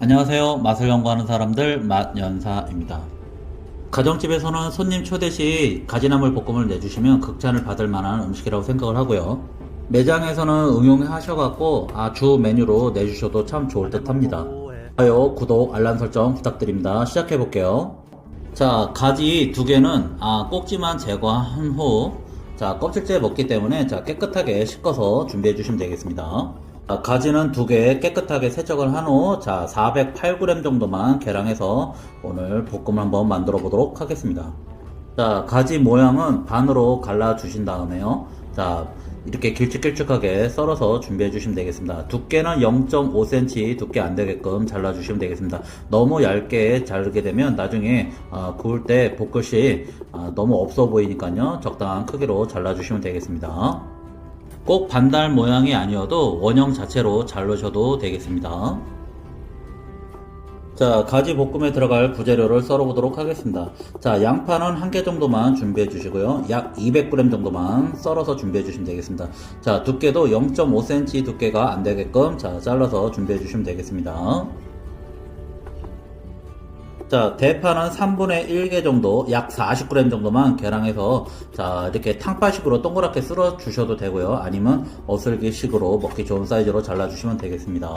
안녕하세요. 맛을 연구하는 사람들 맛연사입니다. 가정집에서는 손님 초대 시 가지나물 볶음을 내주시면 극찬을 받을 만한 음식이라고 생각을 하고요. 매장에서는 응용하셔갖고 아, 주 메뉴로 내주셔도 참 좋을 듯 합니다. 좋아요, 구독, 알람 설정 부탁드립니다. 시작해볼게요. 자, 가지 두 개는 아, 꼭지만 제거한 후 자, 껍질째 먹기 때문에 자, 깨끗하게 씻어서 준비해 주시면 되겠습니다. 자, 가지는 두 개 깨끗하게 세척을 한 후, 자, 408g 정도만 계량해서 오늘 볶음을 한번 만들어 보도록 하겠습니다. 자, 가지 모양은 반으로 갈라 주신 다음에요. 자, 이렇게 길쭉길쭉하게 썰어서 준비해 주시면 되겠습니다. 두께는 0.5cm 두께 안 되게끔 잘라 주시면 되겠습니다. 너무 얇게 자르게 되면 나중에 아, 구울 때 볶을시 아, 너무 없어 보이니까요. 적당한 크기로 잘라 주시면 되겠습니다. 꼭 반달 모양이 아니어도 원형 자체로 자르셔도 되겠습니다. 자, 가지 볶음에 들어갈 부재료를 썰어 보도록 하겠습니다. 자, 양파는 한 개 정도만 준비해 주시고요. 약 200g 정도만 썰어서 준비해 주시면 되겠습니다. 자, 두께도 0.5cm 두께가 안 되게끔 자, 잘라서 준비해 주시면 되겠습니다. 자, 대파는 3분의 1개 정도, 약 40g 정도만 계량해서, 자, 이렇게 탕파식으로 동그랗게 쓸어 주셔도 되고요. 아니면 어슬기식으로 먹기 좋은 사이즈로 잘라주시면 되겠습니다.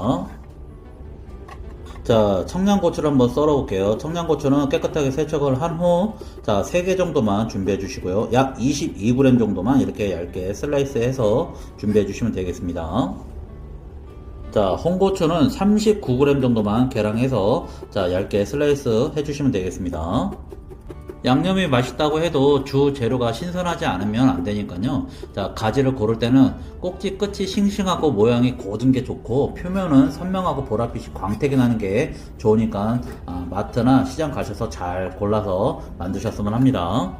자, 청양고추를 한번 썰어 볼게요. 청양고추는 깨끗하게 세척을 한 후, 자, 3개 정도만 준비해 주시고요. 약 22g 정도만 이렇게 얇게 슬라이스 해서 준비해 주시면 되겠습니다. 자, 홍고추는 39g 정도만 계량해서 자, 얇게 슬라이스 해주시면 되겠습니다. 양념이 맛있다고 해도 주 재료가 신선하지 않으면 안 되니까요. 자, 가지를 고를 때는 꼭지 끝이 싱싱하고 모양이 고든 게 좋고 표면은 선명하고 보랏빛이 광택이 나는 게 좋으니까 아, 마트나 시장 가셔서 잘 골라서 만드셨으면 합니다.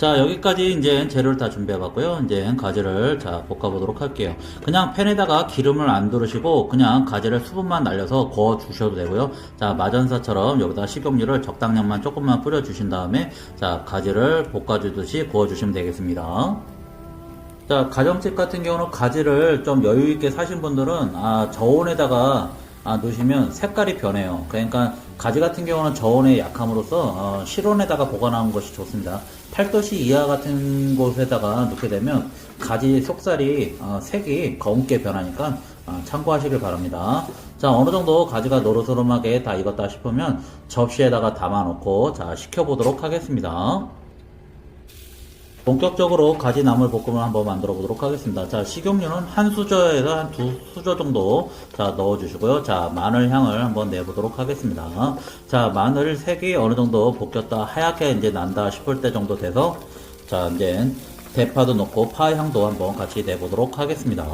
자 여기까지 이제 재료를 다 준비해 봤고요. 이제 가지를 자 볶아 보도록 할게요. 그냥 팬에다가 기름을 안 두르시고 그냥 가지를 수분만 날려서 구워 주셔도 되고요. 자 마전사처럼 여기다 식용유를 적당량만 조금만 뿌려 주신 다음에 자 가지를 볶아 주듯이 구워 주시면 되겠습니다. 자 가정집 같은 경우는 가지를 좀 여유 있게 사신 분들은 아 저온에다가 아, 넣으시면 색깔이 변해요. 그러니까 가지 같은 경우는 저온에 약함으로써 어, 실온에다가 보관하는 것이 좋습니다. 8도씨 이하 같은 곳에다가 넣게 되면 가지 속살이 어, 색이 검게 변하니까 어, 참고하시길 바랍니다. 자 어느 정도 가지가 노릇노릇하게 다 익었다 싶으면 접시에다가 담아놓고 자 식혀보도록 하겠습니다. 본격적으로 가지 나물 볶음을 한번 만들어 보도록 하겠습니다. 자, 식용유는 한 수저에서 한 두 수저 정도 자, 넣어 주시고요. 자, 마늘 향을 한번 내 보도록 하겠습니다. 자, 마늘 색이 어느 정도 볶였다 하얗게 이제 난다 싶을 때 정도 돼서 자, 이제 대파도 넣고 파 향도 한번 같이 내 보도록 하겠습니다.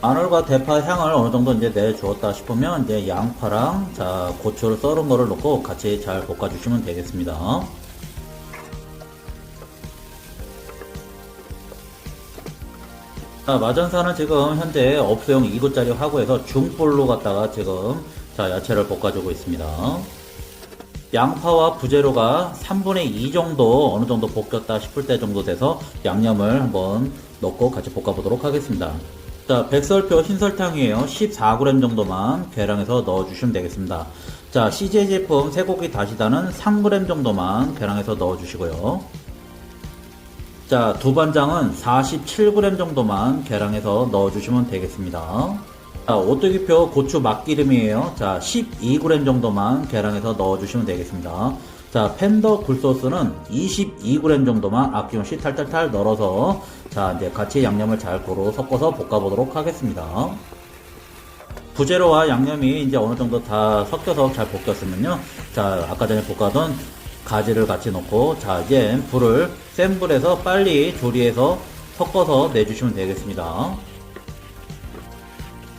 마늘과 대파 향을 어느 정도 이제 내주었다 싶으면 이제 양파랑 자, 고추를 썰은 거를 넣고 같이 잘 볶아 주시면 되겠습니다. 자, 마전사는 지금 현재 업소용 2구짜리 화구에서 중불로 갖다가 지금 자, 야채를 볶아주고 있습니다. 양파와 부재료가 3분의 2 정도 어느 정도 볶였다 싶을 때 정도 돼서 양념을 한번 넣고 같이 볶아보도록 하겠습니다. 자, 백설표 흰설탕이에요. 14g 정도만 계량해서 넣어주시면 되겠습니다. 자, CJ 제품 쇠고기 다시다는 3g 정도만 계량해서 넣어주시고요. 자, 두반장은 47g 정도만 계량해서 넣어주시면 되겠습니다. 자, 오뚜기표 고추 막기름이에요. 자, 12g 정도만 계량해서 넣어주시면 되겠습니다. 자, 팬더 굴소스는 22g 정도만 아낌없이 탈탈탈 널어서 자, 이제 같이 양념을 잘 고루 섞어서 볶아보도록 하겠습니다. 부재료와 양념이 이제 어느 정도 다 섞여서 잘 볶였으면요. 자, 아까 전에 볶아둔 가지를 같이 넣고, 자, 이제 불을 센 불에서 빨리 조리해서 섞어서 내주시면 되겠습니다.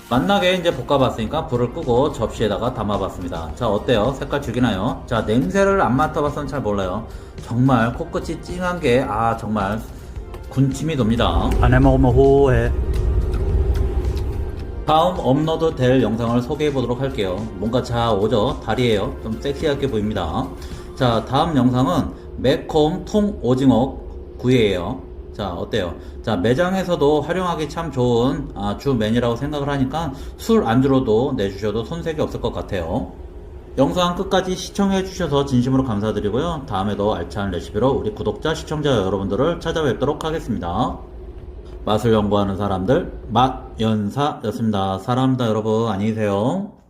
만나게 이제 볶아봤으니까 불을 끄고 접시에다가 담아봤습니다. 자, 어때요? 색깔 죽이나요? 자, 냄새를 안 맡아봐서는 잘 몰라요. 정말 코끝이 찡한 게, 아, 정말 군침이 돕니다. 안 해먹으면 호해. 다음 업로드 될 영상을 소개해 보도록 할게요. 뭔가 자 오죠? 다리에요. 좀 섹시하게 보입니다. 자, 다음 영상은 매콤 통 오징어 구이에요. 자, 어때요? 자, 매장에서도 활용하기 참 좋은 아, 주 메뉴라고 생각을 하니까 술 안주로도 내주셔도 손색이 없을 것 같아요. 영상 끝까지 시청해 주셔서 진심으로 감사드리고요. 다음에도 알찬 레시피로 우리 구독자, 시청자 여러분들을 찾아뵙도록 하겠습니다. 맛을 연구하는 사람들, 맛연사였습니다. 사랑합니다, 여러분. 안녕히 계세요.